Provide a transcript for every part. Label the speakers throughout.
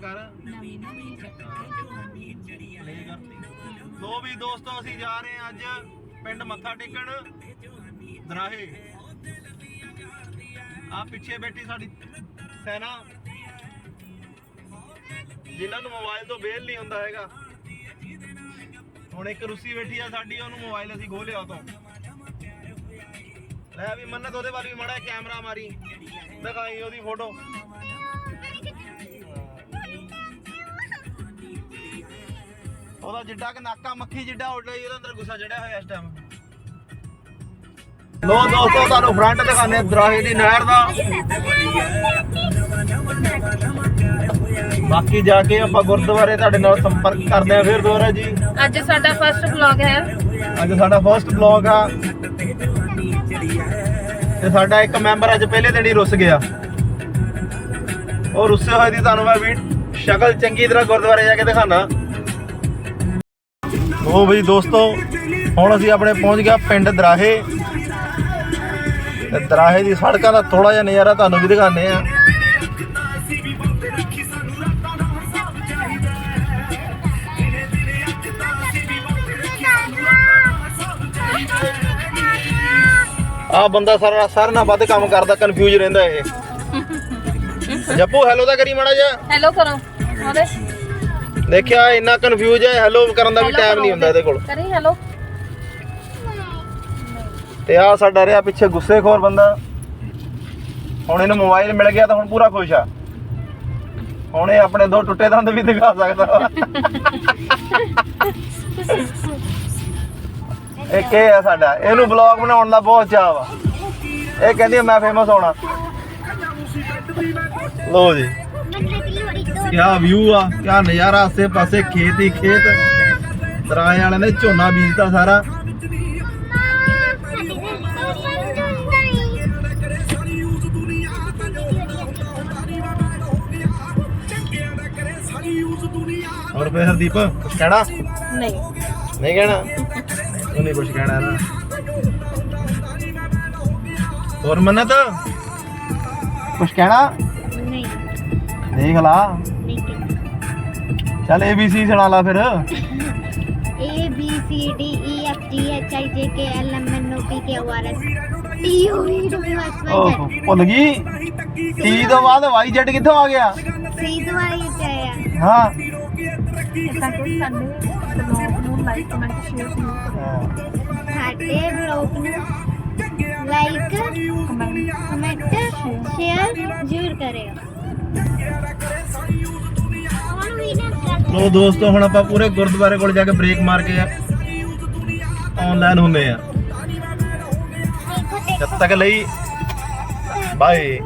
Speaker 1: ਕਰ। ਲੈ ਵੀ ਦੋਸਤੋ ਅਸੀਂ ਜਾ ਰਹੇ ਹਾਂ ਅੱਜ ਪਿੰਡ ਮੱਥਾ ਟੇਕਣ। ਦਰਾਹੇ। ਆ ਪਿੱਛੇ ਬੈਠੀ ਸਾਡੀ ਸੈਨਾ। ਜਿਨ੍ਹਾਂ ਨੂੰ ਮੋਬਾਈਲ ਤੋਂ ਬੇਲ ਨਹੀਂ ਹੁੰਦਾ ਹੈਗਾ। ਹੁਣ ਇੱਕ ਰੁੱਸੀ ਬੈਠੀ ਆ ਸਾਡੀ ਉਹਨੂੰ ਮੋਬਾਈਲ ਅਸੀਂ ਖੋਹ ਲਿਆ ਤੋਂ ਲੈ ਵੀ ਮੰਨਤ ਉਹਦੇ ਵੱਲ ਵੀ ਮੜਾ ਕੈਮਰਾ ਮਾਰੀ। ਦਿਖਾਈ ਉਹਦੀ ਫੋਟੋ ਉਹਦਾ ਜਿੱਡਾ ਕਿ ਨਾਕਾ ਮੱਖੀ ਜਿੱਡਾ ਉੱਡ ਰਹੀ ਉਹਦੇ ਅੰਦਰ ਗੁੱਸਾ ਚੜਿਆ ਹੋਇਆ ਇਸ ਟਾਈਮ ਲੋ ਦੋਸਤੋ ਤੁਹਾਨੂੰ ਫਰੰਟ ਦਿਖਾਣੇ ਦਰਾਹੇ ਦੀ ਨਹਿਰ ਦਾ। ਬਾਕੀ ਜਾ ਕੇ ਆਪਾਂ ਗੁਰਦੁਆਰੇ ਤੁਹਾਡੇ ਨਾਲ ਸੰਪਰਕ ਕਰਦੇ ਆ ਫਿਰ ਦੁਬਾਰਾ ਜੀ।
Speaker 2: ਅੱਜ ਸਾਡਾ ਫਰਸਟ ਵਲੌਗ ਹੈ।
Speaker 1: ਅੱਜ ਸਾਡਾ ਫਰਸਟ ਬਲੌਗ ਆ। ਤੇ ਸਾਡਾ ਇੱਕ ਮੈਂਬਰ ਅੱਜ ਪਹਿਲੇ ਦਿਨ ਹੀ ਰੁੱਸ ਗਿਆ। ਉਹ ਰੁੱਸੇ ਹੋਏ ਦੀ ਤੁਹਾਨੂੰ ਮੈਂ ਵੀ ਸ਼ਕਲ ਚੰਗੀ ਤਰ੍ਹਾਂ ਗੁਰਦੁਆਰੇ ਜਾ ਕੇ ਦਿਖਾਣਾ ਉਹ ਬਈ ਦੋਸਤੋ ਹੁਣ ਅਸੀਂ ਆਪਣੇ ਪਹੁੰਚ ਗਿਆ ਪਿੰਡ ਦਰਾਹੇ। ਤੇ ਦਰਾਹੇ ਦੀ ਸੜਕਾਂ ਦਾ ਥੋੜਾ ਜਿਹਾ ਨਜ਼ਾਰਾ ਤੁਹਾਨੂੰ ਵੀ ਦਿਖਾਣੇ ਆ ਆ ਬੰਦਾ ਸਾਰਾ ਸਾਰਾ ਨਾਲ ਵੱਧ ਕੰਮ ਕਰਦਾ ਕਨਫਿਊਜ਼ ਰਹਿੰਦਾ ਇਹ। ਜੱਪੂ ਹੈਲੋ ਤਾਂ ਕਰੀ ਮਾੜਾ ਜਿਹਾ।
Speaker 2: ਹੈਲੋ ਕਰੋ ਉਹਦੇ
Speaker 1: ਦੇਖਿਆ ਇੰਨਾ ਕਨਫਿਊਜ਼ ਹੈ ਹੈਲੋ ਕਰਨ ਦਾ ਵੀ
Speaker 2: Hello
Speaker 1: ਟਾਈਮ ਨਹੀਂ ਹੁੰਦਾ ਇਹਦੇ ਕੋਲ।
Speaker 2: ਕਰੀ ਹੈਲੋ
Speaker 1: ਤੇ ਆ ਸਾਡਾ ਰਿਹਾ ਪਿੱਛੇ ਗੁੱਸੇਖੋਰ ਬੰਦਾ। ਹੁਣ ਇਹਨੂੰ ਮੋਬਾਈਲ ਮਿਲ ਗਿਆ ਤਾਂ ਹੁਣ ਪੂਰਾ ਖੁਸ਼ ਆ। ਹੁਣ ਇਹ ਆਪਣੇ ਦੋ ਟੁੱਟੇ ਦੰਦ ਵੀ ਦਿਖਾ ਸਕਦਾ ਵਾ। ਇਹ ਕੀ ਹੈ ਸਾਡਾ। ਇਹਨੂੰ ਬਲੌਗ ਬਣਾਉਣ ਦਾ ਬਹੁਤ ਚਾਅ ਵਾ। ਇਹ ਕਹਿੰਦੀ ਆ, ਮੈਂ ਫੇਮਸ ਹੋਣਾ। ਲੋ ਜੀ। ਕਿਆ ਵਿਊ ਆ ਕਿਆ ਨਜ਼ਾਰਾ ਆਸੇ ਪਾਸੇ ਖੇਤ ਹੀ ਖੇਤ। ਤਰਾਏ ਵਾਲਿਆਂ ਨੇ ਝੋਨਾ ਬੀਜਤਾ ਸਾਰਾ। ਹੋਰ ਫੇ ਹਰਦੀਪ ਕੁਛ ਕਹਿਣਾ?
Speaker 2: ਨਹੀਂ।
Speaker 1: ਨਹੀਂ ਕਹਿਣਾ? ਤੂੰ ਨਹੀਂ ਕੁਛ ਕਹਿਣਾ ਨਾ ਹੋਰ ਮੰਨਤ? ਕੁਛ ਕਹਿਣਾ?
Speaker 2: ਨਹੀਂ।
Speaker 1: ਦੇਖ ਲਾ। ਚੱਲ ਏਬੀਸੀ ਸੁਣਾ ਲਾ ਫਿਰ।
Speaker 3: A B C D E F G H I J K L M N O P Q R S T U V W X Y
Speaker 1: ਓਹ
Speaker 3: Z
Speaker 1: ਭੁੱਲ ਗਈ। ਟੀ ਤੋਂ ਬਾਅਦ ਵਾਈ ਜੈਟ ਕਿੱਥੋਂ ਆ ਗਿਆ?
Speaker 3: ਸੀ ਦੁਆਰੇ ਚਾਇਆ
Speaker 1: ਹਾਂ
Speaker 2: ਇਦਾਂ ਕੋਈ ਸਾਨੂੰ ਬਲੌਗ ਨੂੰ ਲਾਈਕ ਕਮੈਂਟ ਸ਼ੇਅਰ ਜ਼ਰੂਰ ਕਰੋ
Speaker 3: ਸਾਡੇ ਬਲੌਗ ਨੂੰ ਲਾਈਕ
Speaker 2: ਕਮੈਂਟ
Speaker 3: ਕਮੈਂਟ ਸ਼ੇਅਰ ਜ਼ਰੂਰ ਕਰਿਓ ਵੀ ਨਾ। ਕਰ
Speaker 1: ਲੋ ਦੋਸਤੋ ਹੁਣ ਆਪਾਂ ਪੂਰੇ ਗੁਰਦੁਆਰੇ ਕੋਲ ਜਾ ਕੇ ਬ੍ਰੇਕ ਮਾਰ ਕੇ ਆਨਲਾਈਨ ਹੁੰਦੇ ਆ। ਜਦ ਤੱਕ ਲਈ ਬਾਏ।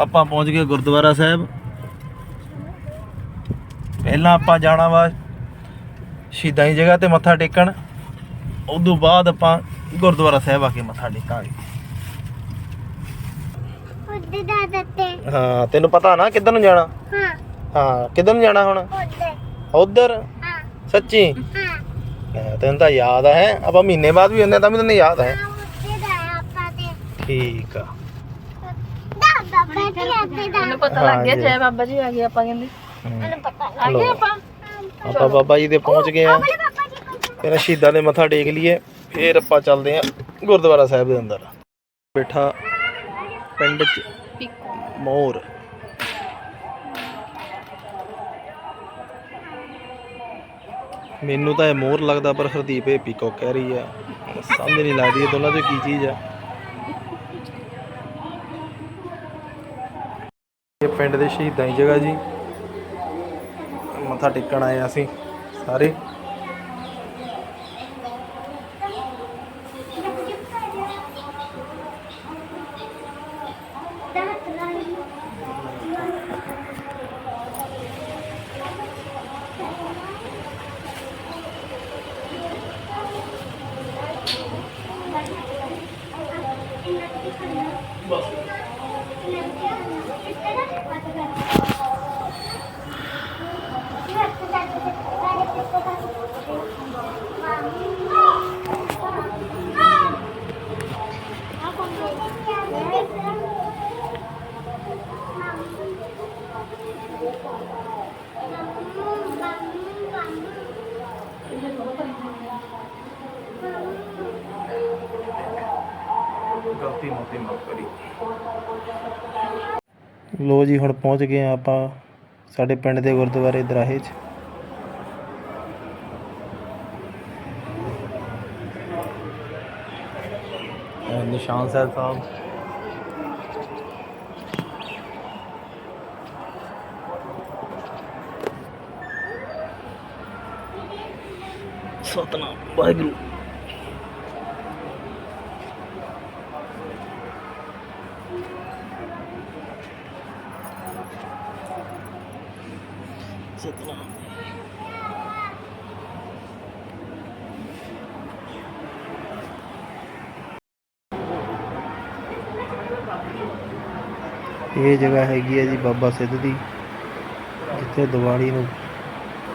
Speaker 1: ਆਪਾਂ ਪਹੁੰਚ ਗਏ ਗੁਰਦੁਆਰਾ ਸਾਹਿਬ। ਪਹਿਲਾਂ ਆਪਾਂ ਜਾਣਾ ਵਾ ਸ਼ਹੀਦਾਂ ਦੀ ਜਗ੍ਹਾ ਤੇ ਮੱਥਾ ਟੇਕਣ। ਉਦੋਂ ਬਾਅਦ ਆਪਾਂ ਗੁਰਦੁਆਰਾ ਸਾਹਿਬ ਆ ਕੇ ਮੱਥਾ ਟੇਕਾਂਗੇ। ਹਾਂ ਤੈਨੂੰ ਪਤਾ ਨਾ ਕਿੱਧਰ ਨੂੰ ਜਾਣਾ?
Speaker 3: ਹਾਂ।
Speaker 1: ਹਾਂ ਕਿੱਧਰ ਨੂੰ ਜਾਣਾ ਹੁਣ? ਉਧਰ?
Speaker 3: ਹਾਂ।
Speaker 1: ਸੱਚੀ? ਤੈਨੂੰ ਤਾਂ ਯਾਦ ਹੈ? ਆਪਾਂ ਮਹੀਨੇ ਬਾਅਦ ਵੀ ਹੁੰਦੇ ਤਾਂ ਵੀ ਤੈਨੂੰ ਯਾਦ ਹੈ ਠੀਕ ਆ।
Speaker 3: ਦਾ ਬਾਬਾ ਜੀ ਉੱਤੇ ਦਾ।
Speaker 2: ਮੈਨੂੰ ਪਤਾ ਲੱਗ ਗਿਆ
Speaker 1: ਹਾਂਜੀ।
Speaker 2: ਜੈ ਬਾਬਾ ਜੀ ਆ ਗਏ ਆਪਾਂ ਕਹਿੰਦੇ।
Speaker 1: ਹਮ,
Speaker 3: ਮੈਨੂੰ ਪਤਾ
Speaker 2: ਆ ਗਏ
Speaker 1: ਲਓ।
Speaker 2: ਆਪਾਂ।
Speaker 1: ਆਪਾਂ ਬਾਬਾ ਜੀ ਦੇ ਪਹੁੰਚ ਗਏ ਆ। ਫਿਰ ਸ਼ਹੀਦਾਂ ਦੇ ਮੱਥਾ ਟੇਕ ਲਈਏ ਫਿਰ ਆਪਾਂ ਚੱਲਦੇ ਆ ਗੁਰਦੁਆਰਾ ਸਾਹਿਬ ਦੇ ਅੰਦਰ। ਬੈਠਾ ਪਿੰਡ ਚ ਮੋਰ। ਮੈਨੂੰ ਤਾਂ ਇਹ ਮੋਰ ਲੱਗਦਾ ਪਰ ਹਰਦੀਪ ਇਹ ਪੀਕੋ ਕਹਿ ਰਹੀ ਆ। ਸਮਝ ਨਹੀਂ ਲੱਗਦੀ ਇਹ ਦੋਨਾਂ ਚੋਂ ਕੀ ਚੀਜ਼ ਆ। ਇਹ ਪਿੰਡ ਦੇ ਸ਼ਹੀਦਾਂ ਦੀ ਜਗ੍ਹਾ ਜੀ। ਮੱਥਾ ਟੇਕਣ ਆਏ ਆ ਅਸੀਂ ਸਾਰੇ। ਗਲਤੀ ਮੋਤੀ ਮਾਫ ਕਰੀ ਲੋ ਜੀ ਹੁਣ ਪਹੁੰਚ ਗਏ ਆ ਆਪਾਂ ਸਾਡੇ ਪਿੰਡ ਦੇ ਗੁਰਦੁਆਰੇ ਦਰਾਹੇ 'ਚ। ਨਿਸ਼ਾਨ ਸਾਹਿਬ ਸਾਹਿਬ। ਸਤਨਾਮ ਵਾਹਿਗੁਰੂ। ਸਤਨਾਮ। ਇਹ ਜਗ੍ਹਾ ਹੈਗੀ ਹੈ ਜੀ ਬਾਬਾ ਸਿੱਧ ਦੀ, ਜਿੱਥੇ ਦੀਵਾਲੀ ਨੂੰ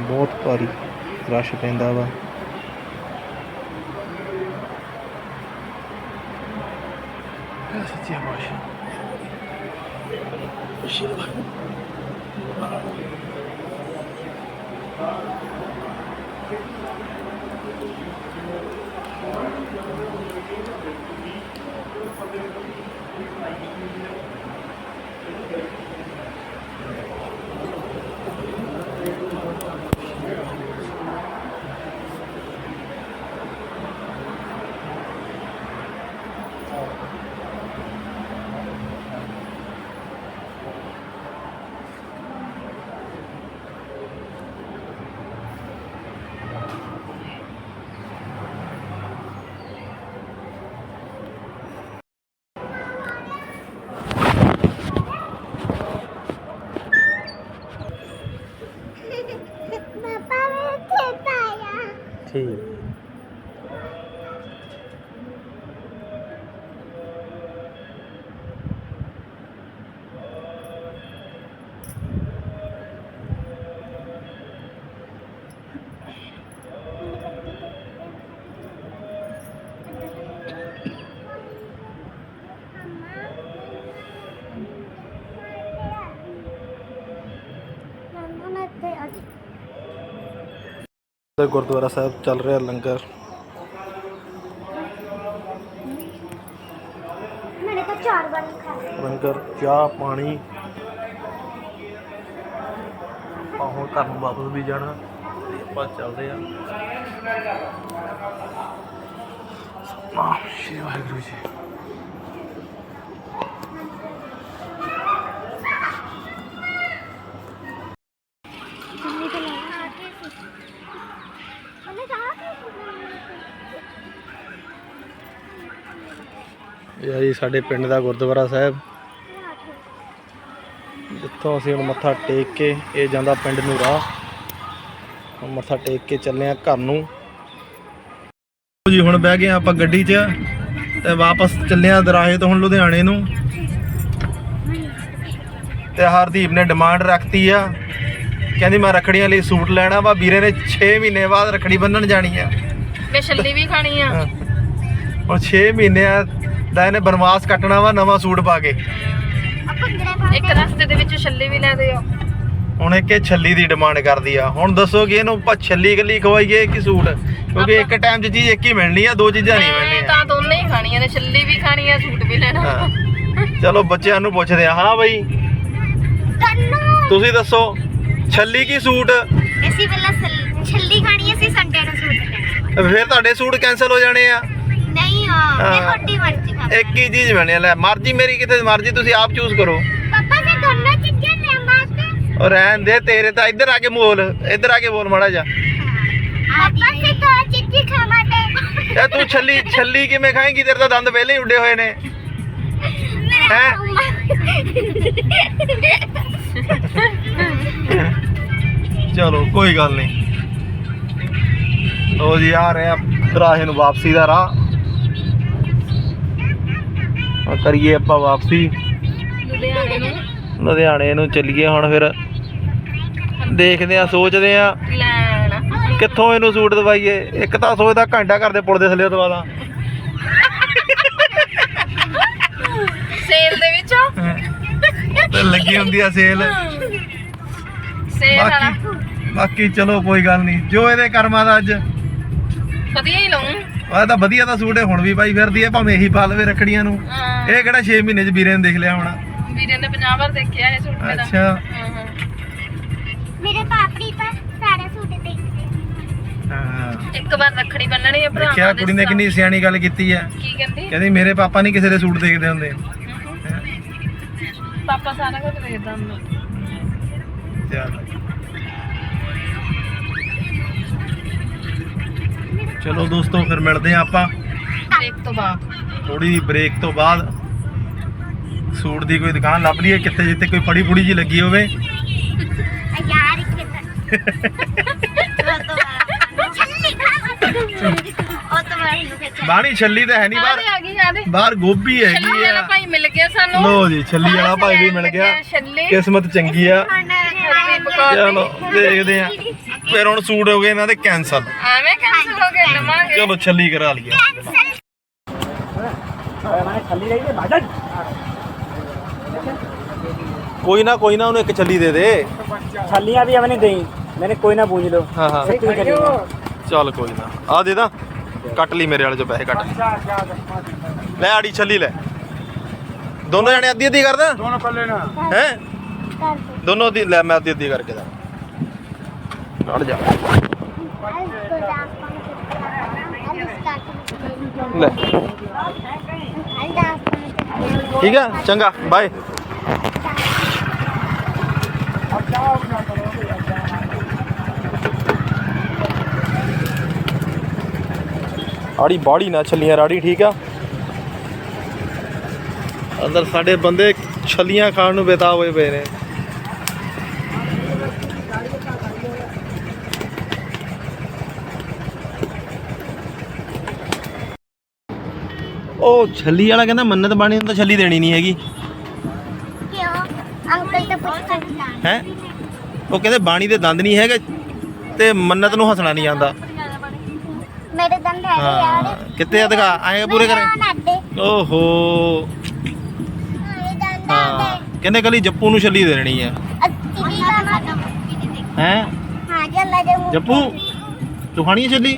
Speaker 1: ਬਹੁਤ ਭਾਰੀ ਰਸ਼ ਪੈਂਦਾ ਵਾ। ਸੱਚੀ ਬਾਸ਼ਾ
Speaker 3: ਪਾਪਾ ਮੈਂ ਖੇਤ ਆਇਆ
Speaker 1: ਠੀਕ
Speaker 3: ਮੰਮਾ ਮੈਂ ਤੇ ਅੱਜ
Speaker 1: ਤੇ ਗੁਰਦੁਆਰਾ ਸਾਹਿਬ ਚੱਲ ਰਿਹਾ ਲੰਗਰ।
Speaker 3: ਮੈਨੇ ਤਾਂ ਚਾਰ ਵਾਰ ਖਾ
Speaker 1: ਲੰਗਰ ਚਾਹ ਪਾਣੀ। ਆਪਾਂ ਹੁਣ ਘਰ ਨੂੰ ਵਾਪਸ ਵੀ ਜਾਣਾ ਤੇ ਆਪਾਂ ਚੱਲਦੇ ਆ ਆ ਸ਼੍ਰੀ ਵਾਹਿਗੁਰੂ ਜੀ। ਸਾਡੇ ਪਿੰਡ ਦਾ ਗੁਰਦੁਆਰਾ ਸਾਹਿਬ। ਜਿੱਥੋਂ ਅਸੀਂ ਹੁਣ ਮੱਥਾ ਟੇਕ ਕੇ ਇਹ ਜਾਂਦਾ ਪਿੰਡ ਨੂੰ ਰਾਹ ਹੁਣ ਮੱਥਾ ਟੇਕ ਕੇ ਚੱਲੇ ਆ ਘਰ ਨੂੰ। ਜੀ ਹੁਣ ਬਹਿ ਗਏ ਆਪਾਂ ਗੱਡੀ 'ਚ ਤੇ ਵਾਪਸ ਚੱਲੇ ਆ ਦਰਾਹੇ ਤੋਂ ਹੁਣ ਲੁਧਿਆਣੇ ਨੂੰ। ਤੇ ਹਰਦੀਪ ਨੇ ਡਿਮਾਂਡ ਰੱਖਤੀ ਆ। ਕਹਿੰਦੀ ਮੈਂ ਰੱਖੜੀਆਂ ਲਈ ਸੂਟ ਲੈਣਾ ਵਾ ਵੀਰੇ ਨੇ 6 ਮਹੀਨੇ ਬਾਅਦ ਰੱਖੜੀ ਬੰਨਣ ਜਾਣੀ ਆ।
Speaker 2: ਮੈਂ ਛੱਲੀ ਵੀ ਖਾਣੀ ਆ।
Speaker 1: ਹੁਣ 6 ਮਹੀਨਿਆਂ ਦਾ ਇਹਨੇ ਬਨਵਾਸ ਕੱਟਣਾ ਵਾ ਨਵਾਂ ਸੂਟ ਪਾ ਕੇ।
Speaker 2: ਇੱਕ ਰਸਤੇ ਦੇ ਵਿੱਚ ਛੱਲੀ ਵੀ ਲੈ ਦਿਓ
Speaker 1: ਹੁਣ ਇਹ ਕਿ ਛੱਲੀ ਦੀ ਡਿਮਾਂਡ ਕਰਦੀ ਆ। ਹੁਣ ਦੱਸੋ ਕਿ ਇਹਨੂੰ ਆਪਾਂ ਛੱਲੀ ਗੱਲੀ ਖਵਾਈਏ ਕਿ ਸੂਟ? ਕਿਉਂਕਿ ਇੱਕ ਟਾਈਮ 'ਚ ਚੀਜ਼ ਇੱਕ ਹੀ ਮਿਲਣੀ ਆ ਦੋ ਚੀਜ਼ਾਂ ਨਹੀਂ ਮਿਲਣੀਆਂ।
Speaker 2: ਤਾਂ ਦੋਨੇ ਹੀ ਖਾਣੀਆਂ ਨੇ ਛੱਲੀ ਵੀ ਖਾਣੀ ਆ ਸੂਟ ਵੀ ਲੈਣਾ।
Speaker 1: ਚਲੋ ਬੱਚਿਆਂ ਨੂੰ ਪੁੱਛਦੇ ਆ ਹਾਂ ਬਈ। ਤੁਸੀਂ ਦੱਸੋ ਛੱਲੀ ਕੀ ਸੂਟ?
Speaker 3: ਅਸੀਂ ਪਹਿਲਾਂ ਛੱਲੀ ਖਾਣੀ ਅਸੀਂ ਸੰਡੇ ਨੂੰ ਸੂਟ ਲੈਣਾ।
Speaker 1: ਫਿਰ ਤੁਹਾਡੇ ਸੂਟ ਕੈਨਸਲ ਹੋ ਜਾਣੇ ਆ।
Speaker 3: ਨਹੀਂ ਆ
Speaker 1: ਹਾਂ।
Speaker 3: ਇਹ ਤੁਹਾਡੀ ਮਰਜ਼ੀ
Speaker 1: ਇੱਕ ਹੀ ਚੀਜ਼ ਆ ਲੈ ਮਰਜ਼ੀ ਮੇਰੀ ਕਿਤੇ ਮਰਜ਼ੀ ਤੁਸੀਂ ਆਪ ਚੂਜ਼ ਕਰੋ।
Speaker 3: ਪਾਪਾ ਸੇ ਦੋਨੋਂ ਚੀਜ਼ਾਂ ਲੈ ਮਾਸਤੇ
Speaker 1: ਔਰ ਰਹਿਣ ਦੇ ਤੇਰੇ ਤਾਂ ਇੱਧਰ ਆ ਕੇ ਬੋਲ ਇੱਧਰ ਆ ਕੇ ਬੋਲ ਮਾੜਾ ਜਾ
Speaker 3: ਪਾਪਾ ਸੇ ਦੋ ਚੀਜ਼ਾਂ ਖਾਵਾਂਗੇ।
Speaker 1: ਯਾ ਤੂੰ ਛੱਲੀ ਛੱਲੀ ਕਿਵੇਂ ਖਾਏਂਗੀ? ਤੇਰੇ ਤਾਂ ਦੰਦ ਪਹਿਲੇ ਹੀ ਉੱਡੇ ਹੋਏ ਨੇ। ਹੈਂ? ਚਲੋ ਕੋਈ ਗੱਲ ਨਹੀਂ। ਲੋ ਜੀ ਆ ਰਹੇ ਆ ਦਰਾਹੇ ਨੂੰ ਵਾਪਸੀ ਦਾ ਰਾਹ। ਆ ਕਰੀਏ ਆਪਾਂ ਵਾਪਸੀ।
Speaker 2: ਲੁਧਿਆਣੇ ਨੂੰ।
Speaker 1: ਲੁਧਿਆਣੇ ਨੂੰ ਚੱਲੀਏ ਹੁਣ ਫਿਰ। ਦੇਖਦੇ ਆ ਸੋਚਦੇ ਆ ਕਿੱਥੋਂ ਇਹਨੂੰ ਸੂਟ ਦਵਾਈਏ? ਇੱਕ ਤਾਂ ਸੋਚਦਾ ਘੰਟਾ ਘਰ ਦੇ ਪੁਲ ਦੇ ਥੱਲੇ ਦਵਾ ਦਾਂ।
Speaker 2: ਸੇਲ ਦੇ ਵਿੱਚ?
Speaker 1: ਤੇ ਲੱਗੀ ਹੁੰਦੀ ਆ ਸੇਲ।
Speaker 2: ਸੇਲ
Speaker 1: ਬਾਕੀ ਚਲੋ ਕੋਈ ਗੱਲ ਨਹੀਂ। ਜੋ ਇਹਦੇ ਕਰਮਾਂ ਦਾ ਅੱਜ।
Speaker 2: ਵਧੀਆ ਹੀ ਲਊਂ
Speaker 1: ਆ ਤਾਂ ਵਧੀਆ ਤਾਂ ਸੂਟ ਹੈ ਹੁਣ ਵੀ ਪਾਈ ਫਿਰਦੀ ਹੈ ਭਾਵੇਂ ਇਹੀ ਪਾ ਲਵੇ ਰੱਖੜੀਆਂ ਨੂੰ।
Speaker 2: ਹਾਂ।
Speaker 1: ਇਹ ਕਿਹੜਾ 6 ਮਹੀਨੇ ਚ ਵੀਰੇ ਨੇ ਦੇਖ ਲਿਆ ਹੋਣਾ।
Speaker 2: ਵੀਰੇ ਨੇ 50 ਵਾਰ ਦੇਖਿਆ ਇਹ ਸੂਟ ਮੇਰਾ
Speaker 1: ਅੱਛਾ।
Speaker 2: ਹਾਂ ਹਾਂ।
Speaker 3: ਮੇਰੇ ਪਾਪੜੀ ਪਰ ਸਾਰੇ ਸੂਟ ਦੇਖਦੇ।
Speaker 1: ਹਾਂ।
Speaker 2: ਇੱਕ ਵਾਰ ਰੱਖੜੀ ਬੰਨਣੀ ਹੈ ਭਰਾ
Speaker 1: ਦੇਖਿਆ ਕੁੜੀ ਨੇ ਕਿੰਨੀ ਸਿਆਣੀ ਗੱਲ ਕੀਤੀ ਹੈ।
Speaker 2: ਕੀ ਕਹਿੰਦੀ?
Speaker 1: ਕਹਿੰਦੀ ਮੇਰੇ ਪਾਪਾ ਨਹੀਂ ਕਿਸੇ ਦੇ ਸੂਟ ਦੇਖਦੇ ਹੁੰਦੇ।
Speaker 2: ਪਾਪਾ ਸਾਰਾ ਕੁਝ ਦੇਖਦਾ ਹੁੰਦਾ।
Speaker 1: ਚੱਲ। ਚਲੋ ਦੋਸਤੋ ਫਿਰ ਮਿਲਦੇ ਆ ਆਪਾਂ।
Speaker 2: ਇੱਕ ਤੋਂ ਬਾਅਦ।
Speaker 1: ਥੋੜੀ ਬ੍ਰੇਕ ਤੋਂ ਬਾਅਦ। ਸੂਟ ਦੀ ਕੋਈ ਦੁਕਾਨ ਲੱਭ ਲਈਏ ਕਿੱਥੇ ਜਿੱਥੇ ਕੋਈ ਫੜੀ ਫੁੜੀ ਜੀ ਲੱਗੀ ਹੋਵੇ।
Speaker 3: ਆ ਯਾਰ
Speaker 1: ਬਾਣੀ ਛੱਲੀ ਤਾਂ ਹੈ ਨਹੀਂ ਬਾਹਰ।
Speaker 2: ਆ ਗਈ ਆਦੇ
Speaker 1: ਬਾਹਰ ਗੋਭੀ ਹੈਗੀ ਆ।
Speaker 2: ਭਾਈ ਮਿਲ ਗਿਆ ਸਾਨੂੰ।
Speaker 1: ਲੋ ਜੀ ਛੱਲੀ ਵਾਲਾ ਭਾਈ ਵੀ ਮਿਲ ਗਿਆ। ਕਿਸਮਤ ਚੰਗੀ ਆ। ਚਲੋ ਦੇਖਦੇ ਆ ਫਿਰ ਹੁਣ ਸੂਟ ਹੋ ਗਏ ਇਹਨਾਂ ਦੇ ਕੈਂਸਲ
Speaker 2: ਐਵੇਂ ਕੈਂਸਲ ਹੋ ਗਏ ਲਵਾਂਗੇ
Speaker 1: ਚਲੋ ਛੱਲੀ ਕਰਾ ਲਈਏ ਕੋਈ ਨਾ ਕੋਈ ਨਾ ਉਹਨੂੰ ਇੱਕ ਛੱਲੀ ਦੇ ਦੇ
Speaker 4: छलियां भी हमें नहीं दी मैंने कोई ना पूछ लो
Speaker 1: ਹਾਂ ਹਾਂ
Speaker 4: सच्ची करेगा
Speaker 1: ਚੱਲ ਕੋਈ ਨਾ ਆ ਦੇ ਦਾਂ ਕੱਟ ਲਈ ਮੇਰੇ ਵਾਲੇ ਚੋਂ ਪੈਸੇ ਕੱਟ ਲਈ ਲੈ ਆੜੀ ਛੱਲੀ ਲੈ ਦੋਨੋਂ ਜਣੇ ਅੱਧੀ ਅੱਧੀ ਕਰਦਾ
Speaker 4: दोनों कर लेना
Speaker 1: ਹੈ ਦੋਨੋਂ ਅੱਧੀ ਲੈ ਮੈਂ ਅੱਧੀ ਅੱਧੀ ਕਰਕੇ ਦਾ ਕੱਢ ਜਾ। ਲੈ। ਠੀਕ ਆ, ਚੰਗਾ ਬਾਏ ਆੜੀ ਬਾੜੀ ਨਾ ਛੱਲੀਆਂ, ਰਾੜੀ, ਠੀਕ ਆ? ਅੰਦਰ ਸਾਡੇ ਬੰਦੇ ਛੱਲੀਆਂ ਖਾਣ ਨੂੰ ਬੇਤਾਬ ਹੋਏ ਪਏ ਨੇ। ਉਹ ਛੱਲੀ ਵਾਲਾ ਕਹਿੰਦਾ ਮੰਨਤ ਬਾਣੀ ਨੂੰ ਤਾਂ ਛੱਲੀ ਦੇਣੀ ਨਹੀਂ ਹੈਗੀ।
Speaker 3: ਅੰਕਲ ਤਾਂ ਪੁੱਛਦਾ
Speaker 1: ਹੈ? ਉਹ ਕਹਿੰਦੇ ਬਾਣੀ ਦੇ ਦੰਦ ਨਹੀਂ ਹੈਗੇ ਤੇ ਮੰਨਤ ਨੂੰ ਹੱਸਣਾ ਨਹੀਂ ਆਉਂਦਾ।
Speaker 3: ਮੇਰੇ ਦੰਦ ਹੈਗੇ ਯਾਰ।
Speaker 1: ਕਿੱਥੇ ਆ ਦਿਖਾ? ਆਏ ਪੂਰੇ ਕਰੇ।
Speaker 3: ਨਾਡੇ
Speaker 1: ਓਹੋ।
Speaker 3: ਇਹ ਦੰਦ
Speaker 1: ਹਾਂ ਕਹਿੰਦੇ ਕੱਲੀ ਜੱਪੂ ਨੂੰ ਛੱਲੀ ਦੇਣੀ ਆ।
Speaker 3: ਅੱਤੀ ਵੀ
Speaker 1: ਹੈ?
Speaker 3: ਹਾਂ ਜੱਲਾ ਦੇ ਮੂੰਹ
Speaker 1: ਜੱਪੂ ਤੂੰ ਖਾਣੀ ਹੈ ਛੱਲੀ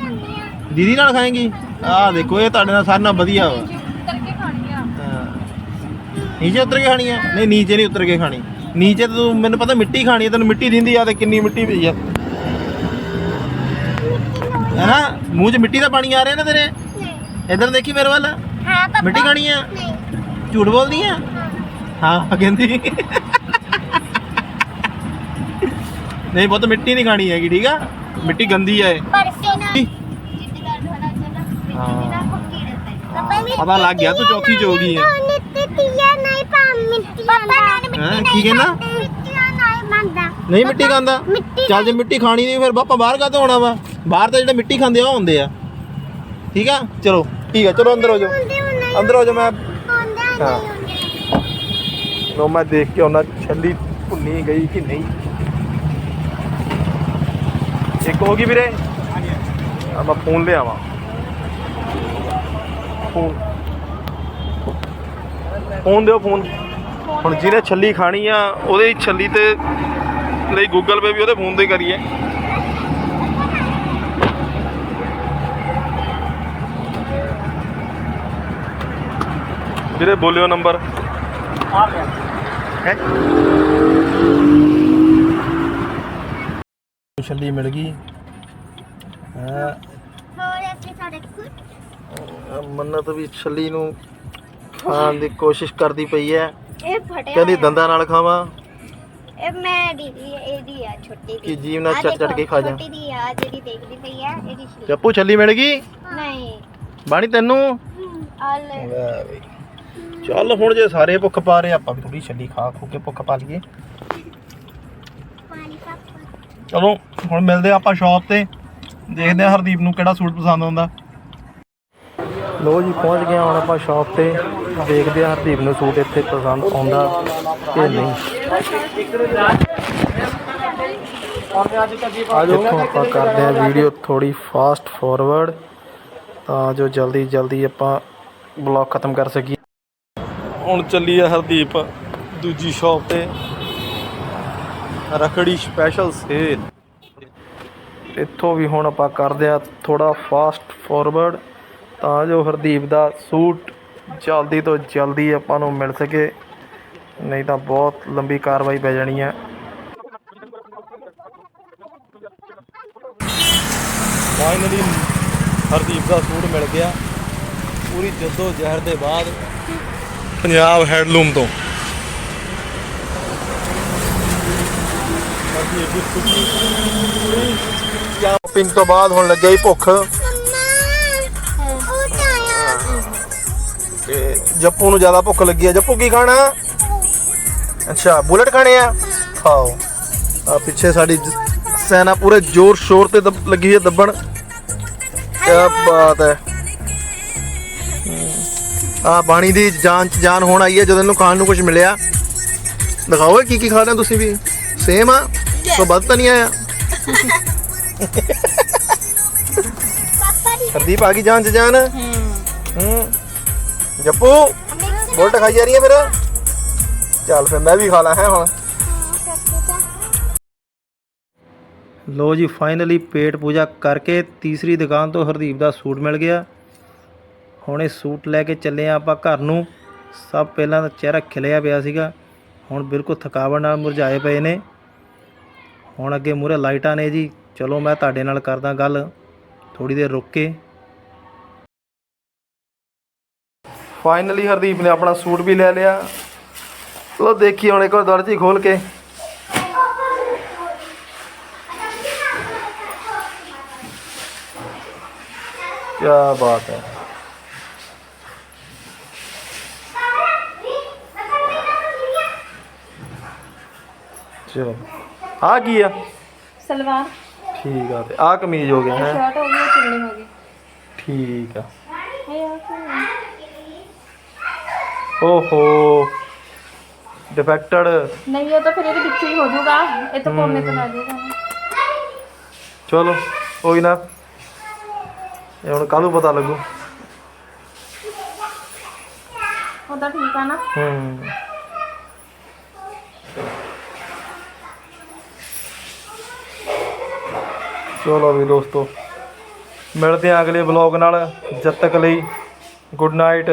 Speaker 3: ਤੰਨੀਆਂ
Speaker 1: ਦੀਦੀ ਨਾਲ ਖਾਏਂਗੀ? ਆਹ ਦੇਖੋ ਇਹ ਤੁਹਾਡੇ ਨਾਲ ਸਾਰਿਆਂ ਨਾਲ ਵਧੀਆ ਵਾ।
Speaker 2: ਉਤਰ ਕੇ ਖਾਣੀ ਆ।
Speaker 1: ਹਾਂ। ਨੀਚੇ ਉਤਰ ਕੇ ਖਾਣੀ ਆ? ਨਹੀਂ ਨੀਚੇ ਨਹੀਂ ਉਤਰ ਕੇ ਖਾਣੀ। ਨੀਚੇ ਤਾਂ ਤੂੰ ਮੈਨੂੰ ਪਤਾ ਮਿੱਟੀ ਖਾਣੀ ਆ ਤੈਨੂੰ ਮਿੱਟੀ ਦਿੰਦੀ ਆ ਤੇ ਕਿੰਨੀ ਮਿੱਟੀ ਪਈ ਆ। ਹੈਨਾ? ਮੂੰਹ 'ਚ ਮਿੱਟੀ ਦਾ ਪਾਣੀ ਆ ਰਿਹਾ ਨਾ ਤੇਰੇ? ਇੱਧਰ ਦੇਖੀ ਮੇਰੇ ਵੱਲ?
Speaker 3: ਹਾਂ ਪਾਪਾ।
Speaker 1: ਮਿੱਟੀ ਖਾਣੀ ਆ?
Speaker 3: ਨਹੀਂ।
Speaker 1: ਝੂਠ ਬੋਲਦੀ ਆ? ਹਾਂ। ਕਹਿੰਦੀ। ਨਹੀਂ ਬਹੁਤ ਮਿੱਟੀ ਨਹੀਂ ਖਾਣੀ ਹੈਗੀ ਠੀਕ ਆ? ਮਿੱਟੀ ਗੰਦੀ ਆ ਇਹ।
Speaker 3: ਪਰਸੇ
Speaker 1: ਪਤਾ ਲੱਗ ਗਿਆ ਤੂੰ ਚੌਥੀ ਚ ਹੋ ਗਈ ਆ
Speaker 3: ਮਿੱਟੀ ਨਹੀਂ ਪਾ ਮਿੱਟੀ ਪਾਪਾ ਨਾਲ
Speaker 1: ਹੈਂ, ਕੀ ਕਹਿੰਦਾ?
Speaker 3: ਮਿੱਟੀ ਨਹੀਂ
Speaker 1: ਮਿੱਟੀ ਖਾਂਦਾ?
Speaker 3: ਮਿੱਟੀ
Speaker 1: ਚੱਲ ਜੇ ਮਿੱਟੀ ਖਾਣੀ ਨਹੀਂ ਫਿਰ ਬਾਪਾ ਬਾਹਰ ਕਾਹਤੋਂ ਆਉਣਾ ਵਾ? ਬਾਹਰ ਤਾਂ ਜਿਹੜੇ ਮਿੱਟੀ ਖਾਂਦੇ ਆ ਉਹ ਹੁੰਦੇ ਆ। ਠੀਕ ਆ? ਚਲੋ ਠੀਕ ਆ ਚਲੋ ਅੰਦਰ ਹੋ ਜਾਓ।
Speaker 3: ਹੁੰਦੇ ਹੁੰਦੇ।
Speaker 1: ਅੰਦਰ ਹੋ ਜਾਓ ਮੈਂ
Speaker 3: ਹੁੰਦੇ
Speaker 1: ਹਾਂ। ਲੋ ਮੈਂ ਦੇਖ ਕੇ ਉਹਨਾਂ ਛੱਲੀ ਭੁੰਨੀ ਗਈ ਕਿ ਨਹੀਂ। ਇੱਕ ਹੋ ਗਈ ਵੀਰੇ। ਆ ਮੈਂ ਫੋਨ ਲਿਆਵਾਂ। ਫੋਨ। ਫੋਨ ਦਿਓ ਫੋਨ। ਹੁਣ ਜਿਹਨੇ ਛੱਲੀ ਖਾਣੀ ਆ, ਉਹਦੇ ਛੱਲੀ ਤੇ ਲਈ ਗੂਗਲ ਪੇ ਵੀ ਉਹਦੇ ਫੋਨ ਤੇ ਕਰੀਏ। ਜਿਹੜੇ ਬੋਲਿਓ ਨੰਬਰ।
Speaker 4: ਆ ਗਿਆ
Speaker 1: ਹੈ? ਛੱਲੀ ਮਿਲ ਗਈ। ਮੰਨਤ ਵੀ ਛੱਲੀ ਨੂੰ ਖਾਣ ਦੀ ਕੋਸ਼ਿਸ਼ ਕਰਦੀ ਪਈ ਹੈ।
Speaker 3: ਇਹ ਫਟਿਆ
Speaker 1: ਕਹਿੰਦੀ ਦੰਦਾਂ ਨਾਲ ਖਾਵਾਂ।
Speaker 3: ਇਹ ਮੈਂ ਦੀਦੀ ਇਹਦੀ ਆ ਛੋਟੀ
Speaker 1: ਕਿ
Speaker 3: ਦੀ
Speaker 1: ਜੀਵ ਨਾਲ
Speaker 3: ਆਹ
Speaker 1: ਚੱਟ ਚੱਟ
Speaker 3: ਦੇਖੋ,
Speaker 1: ਕੇ ਖਾ ਜਾ।
Speaker 3: ਛੋਟੀ ਦੀ ਆ ਜਿਹੜੀ ਦੇਖਦੀ ਪਈ ਆ ਇਹਦੀ ਛੋਟੀ
Speaker 1: ਜੱਪੂ ਛੱਲੀ ਮਿਲ ਗਈ?
Speaker 3: ਨਹੀਂ।
Speaker 1: ਬਾਣੀ ਤੈਨੂੰ?
Speaker 3: ਲੈ।
Speaker 1: ਬਈ। ਚੱਲ ਹੁਣ ਜੇ ਸਾਰੇ ਭੁੱਖ ਪਾ ਰਹੇ ਆਪਾਂ ਵੀ ਥੋੜੀ ਛੱਲੀ ਖਾ ਖੂ ਕੇ ਭੁੱਖ ਪਾ ਲਈਏ।
Speaker 3: ਪਾਣੀ ਪਾਪਾ
Speaker 1: ਚਲੋ ਹੁਣ ਮਿਲਦੇ ਆ ਆਪਾਂ ਸ਼ਾਪ ਤੇ। ਦੇਖਦੇ ਆ ਹਰਦੀਪ ਨੂੰ ਕਿਹੜਾ ਸੂਟ ਪਸੰਦ ਆਉਂਦਾ। ਲੋ ਜੀ ਪਹੁੰਚ ਗਏ ਹੁਣ ਆਪਾਂ ਸ਼ਾਪ ਤੇ। ਦੇਖਦੇ ਆ ਹਰਦੀਪ ਨੂੰ ਸੂਟ ਇੱਥੇ ਪਸੰਦ ਆਉਂਦਾ ਕਿ ਨਹੀਂ। ਦੇਖੋ ਆਪਾਂ ਕਰਦੇ ਆ ਵੀਡੀਓ ਥੋੜੀ ਫਾਸਟ ਫਾਰਵਰਡ ਤਾਂ ਜੋ ਜਲਦੀ ਜਲਦੀ ਆਪਾਂ ਬਲੌਗ ਖਤਮ ਕਰ ਸਕੀਏ। ਹੁਣ ਚੱਲੀ ਆ ਹਰਦੀਪ ਦੂਜੀ ਸ਼ਾਪ ਤੇ। ਰਖੜੀ ਸਪੈਸ਼ਲ ਸੇਲ ਇੱਥੋਂ ਵੀ ਹੁਣ ਆਪਾਂ ਕਰਦੇ ਆ ਥੋੜਾ ਫਾਸਟ ਫਾਰਵਰਡ ਤਾਂ ਜੋ ਹਰਦੀਪ ਦਾ ਸੂਟ ਜਲਦੀ ਤੋਂ ਜਲਦੀ ਆਪਾਂ ਨੂੰ ਮਿਲ ਸਕੇ। ਨਹੀਂ ਤਾਂ ਬਹੁਤ ਲੰਬੀ ਕਾਰਵਾਈ ਪੈ ਜਾਣੀ ਹੈ। ਫਾਈਨਲੀ ਹਰਦੀਪ ਦਾ ਸੂਟ ਮਿਲ ਗਿਆ। ਪੂਰੀ ਜੱਦੋ ਜ਼ਹਿਰ ਦੇ ਬਾਅਦ ਪੰਜਾਬ ਹੈਂਡਲੂਮ ਤੋਂ। ਸ਼ਾਪਿੰਗ ਤੋਂ ਬਾਅਦ ਹੁਣ ਲੱਗਿਆ ਹੀ ਭੁੱਖ। ਜੱਪੂ ਨੂੰ ਜ਼ਿਆਦਾ ਭੁੱਖ ਲੱਗੀ ਆ। ਜੱਪੂ ਕੀ ਖਾਣਾ? ਅੱਛਾ ਬੁਲਟ ਖਾਣੇ ਆ? ਖਾਓ। ਆ ਪਿੱਛੇ ਸਾਡੀ ਸੈਨਾ ਪੂਰੇ ਜ਼ੋਰ ਸ਼ੋਰ ਤੇ ਲੱਗੀ ਹੋਈ ਹੈ ਦੱਬਣ। ਕੀ ਬਾਤ ਹੈ। ਆ ਬਾਣੀ ਦੀ ਜਾਨ ਚ ਜਾਨ ਹੋਣ ਆਈ ਹੈ ਜਦੋਂ ਇਹਨੂੰ ਖਾਣ ਨੂੰ ਕੁਝ ਮਿਲਿਆ। ਦਿਖਾਓ ਕੀ ਕੀ ਖਾ ਰਹੇ ਹੋ ਤੁਸੀਂ ਵੀ। ਸੇਮ ਆ? ਕੋਈ ਵੱਧ ਤਾਂ ਨਹੀਂ ਆਇਆ? ਹਰਦੀਪ ਆ ਗਈ ਜਾਨ ਚ ਜਾਨ? ਹੂੰ। ਜੱਪੂ, ਬੁਲਟ ਖਾਈ ਜਾ ਰਹੀ ਹੈ ਫਿਰ। ਚੱਲ ਫਿਰ ਮੈਂ ਵੀ ਖਾ ਲਾਂ, ਹੈ ਹੁਣ। ਲੋ ਜੀ ਫਾਈਨਲੀ ਪੇਟ ਪੂਜਾ ਕਰਕੇ ਤੀਸਰੀ ਦੁਕਾਨ ਤੋਂ ਹਰਦੀਪ ਦਾ ਸੂਟ ਮਿਲ ਗਿਆ। ਹੁਣ ਇਹ ਸੂਟ ਲੈ ਕੇ ਚੱਲੇ ਆ ਆਪਾਂ ਘਰ ਨੂੰ। ਸਭ ਪਹਿਲਾਂ ਤਾਂ ਚਿਹਰਾ ਖਿਲਿਆ ਪਿਆ ਸੀਗਾ। ਹੁਣ ਬਿਲਕੁਲ ਥਕਾਵਟ ਨਾਲ ਮੁਰਝਾਏ ਪਏ ਨੇ। ਹੁਣ ਅੱਗੇ ਮੂਰੇ ਲਾਈਟਾਂ ਨੇ ਜੀ। ਚਲੋ ਮੈਂ ਤੁਹਾਡੇ ਨਾਲ ਕਰਦਾ ਗੱਲ। ਥੋੜੀ ਦੇਰ ਰੁਕ ਕੇ ਫਾਈਨਲੀ ਹਰਦੀਪ ਨੇ ਆਪਣਾ ਸੂਟ ਵੀ ਲੈ ਲਿਆ। ਲੋ ਦੇਖੀ ਹੁਣ ਇੱਕ ਵਾਰ ਦਰਜੀ ਖੋਲ ਕੇ। ਕੀ ਬਾਤ ਹੈ। ਚਲੋ ਆ ਕੀ ਆ?
Speaker 2: ਸਲਵਾਰ।
Speaker 1: ਠੀਕ ਆ ਤੇ ਆ ਕਮੀਜ਼ ਹੋ ਗਿਆ ਹੈ?
Speaker 2: ਸ਼ਰਟ ਹੋ ਗਈ ਚੁੰਨੀ ਹੋ ਗਈ।
Speaker 1: ਠੀਕ ਆ। ਓਹੋ ਡਿਫੈਕਟਡ
Speaker 2: ਨਹੀਂ ਉਹ ਤਾਂ ਫਿਰ ਇਹਦੇ ਪਿੱਛੇ ਹੀ ਹੋ ਜਾਊਗਾ ਇਹ ਤਾਂ ਕੋਨੇ ਤੋਂ ਲੱਗ ਜਾਊਗਾ
Speaker 1: ਚਲੋ ਕੋਈ ਨਾ। ਇਹ ਹੁਣ ਕੱਲ੍ਹ ਨੂੰ ਪਤਾ ਲੱਗੂ?
Speaker 2: ਉਹ ਤਾਂ ਠੀਕ ਆ ਨਾ।
Speaker 1: ਹੂੰ। ਚਲੋ ਵੀ ਦੋਸਤੋ। ਮਿਲਦੇ ਆ ਅਗਲੇ ਵਲੌਗ ਨਾਲ। ਜਦ ਤੱਕ ਲਈ ਗੁੱਡ ਨਾਈਟ